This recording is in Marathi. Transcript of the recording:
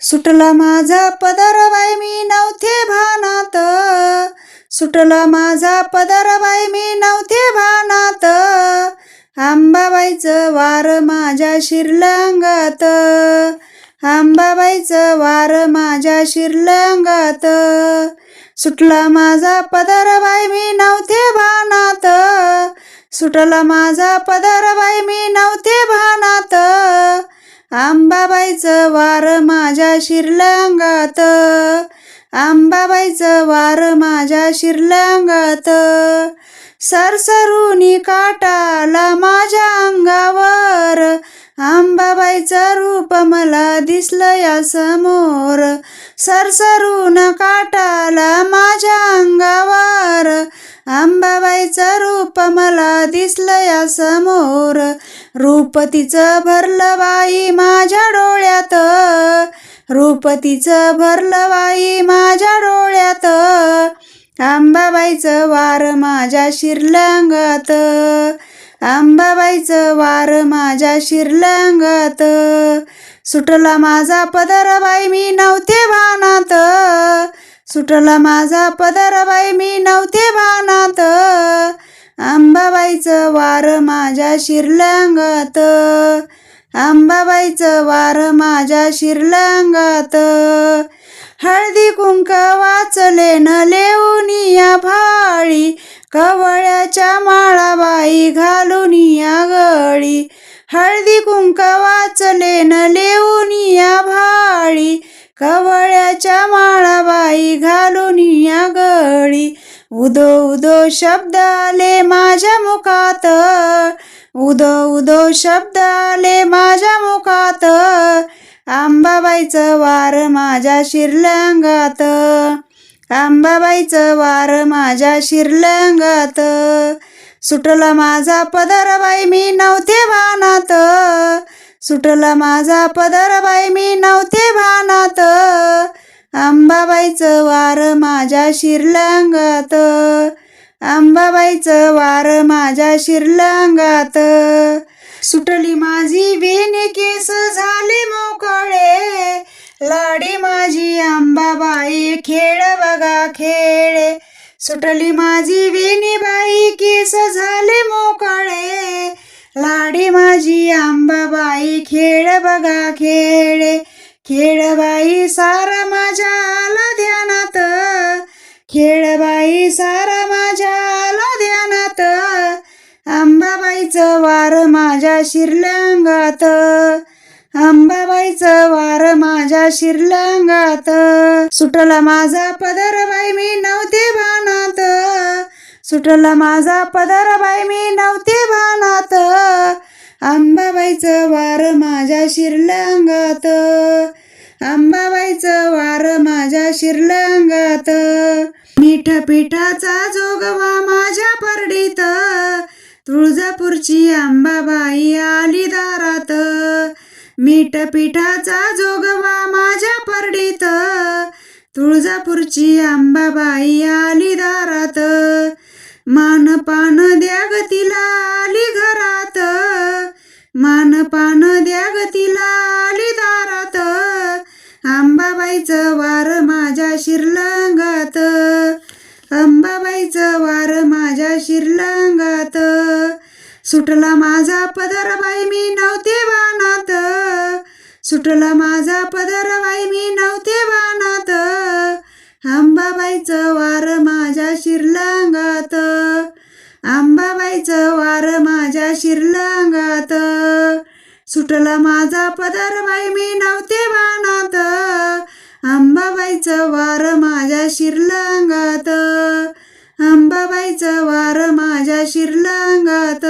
सुटला माझा पदर बाई मी नवथे भानात. सुटला माझा पदरबाई मी नवथे भानात. आंबाबाईचं वार माझ्या शिरलंगात. आंबाबाईचं वार माझ्या शिरलंगात. सुटला माझा पदरबाई मी नवथे भानात. सुटला माझा पदरबाई मी नवथे भानात. आंबाबाईचं वार माझ्या शिरलांगात. आंबाबाईचं वार माझ्या शिरलांगात. सरसरुनी काटाला माझ्या अंगावर. आंबाबाईचं रूप मला दिसलं या समोर सरसरून काटाला माझ्या अंगावर. आंबाबाईचं रूप मला दिसलं या समोर. रूप तिचं भरलं बाई माझ्या डोळ्यात. रूप तिचं भरलं बाई माझ्या डोळ्यात. आंबाबाईचं वार माझ्या शिरलांगात. आंबाबाईचं वार माझ्या शिरलांगात. सुटला माझा पदर बाई मी ना सुटला माझा पदरबाई मी नव्हते भानात. आंबाबाईचं वार माझ्या शिरलांगात आंबाबाईचं वार माझ्या शिरलांगात हळदी कुंक वाचले न लेऊन या भाळी कवळ्याच्या माळाबाई घालून या गळी. हळदी कुंक वाचले न लेऊन या भाळी कवळ्याच्या माळाबाई घालून या गळी. उदो उदो शब्द आले माझ्या मुखात. उदो उदो शब्द आले माझ्या मुखात. आंबाबाईचं वार माझ्या शिरल्यांगात आंबाबाईचं वार माझ्या शिरल्यांगात सुटला माझा पदरबाई मी नव्हते वानात. सुटला माझा पदरबाई मी नव्हते माझ्या शिरलांगात. आंबाबाईचं वार माझ्या शिरलांगात. सुटली माझी वेणी केस झाले मोकळे. लाडी माझी आंबाबाई खेळ बघा खेळ. सुटली माझी वेणीबाई केस झाले मोकळे. लाडी माझी आंबाबाई खेळ बघा खेळ. खेळबाई सारा माझ्या आला ध्यानात. खेळबाई सारा माझ्या आला ध्यानात. आंबाबाईचं वार माझ्या शिरलांगात आंबाबाईचं वार माझ्या शिरलांगात सुटला माझा पदर बाई मी नव्हते भानात. सुटला माझा पदर बाई मी नव्हते भानात. आंबाबाईचं वार माझ्या शिरलांगात आंबाबाईचं वार माझ्या शिरलांगात. मीठ पिठाचा जोगवा माझ्या परडीत. तुळजापूरची आंबाबाई आली दारात. मीठ पिठाचा जोगवा माझ्या परडीत. तुळजापूरची आंबाबाई आली दारात. मान पान द्या ग तिला आली घरात. मान पान द्या ग तिला आंबाबाईचं वार माझ्या शिरलांगात. अंबाबाईचं वार माझ्या शिरलांगात. सुटला माझा पदर बाई मी नव्हते वानात. सुटला माझा पदर बाई मी नव्हते वानात. अंबाबाईचं वार माझ्या शिरलांगात. अंबाबाईचं वार माझ्या शिरलांगात. सुटला माझा पदर बाई मी नव्हते वानात. अंबाबाईचं वार माझ्या शिरलंगात. अंबाबाईचं वार माझ्या शिरलंगात.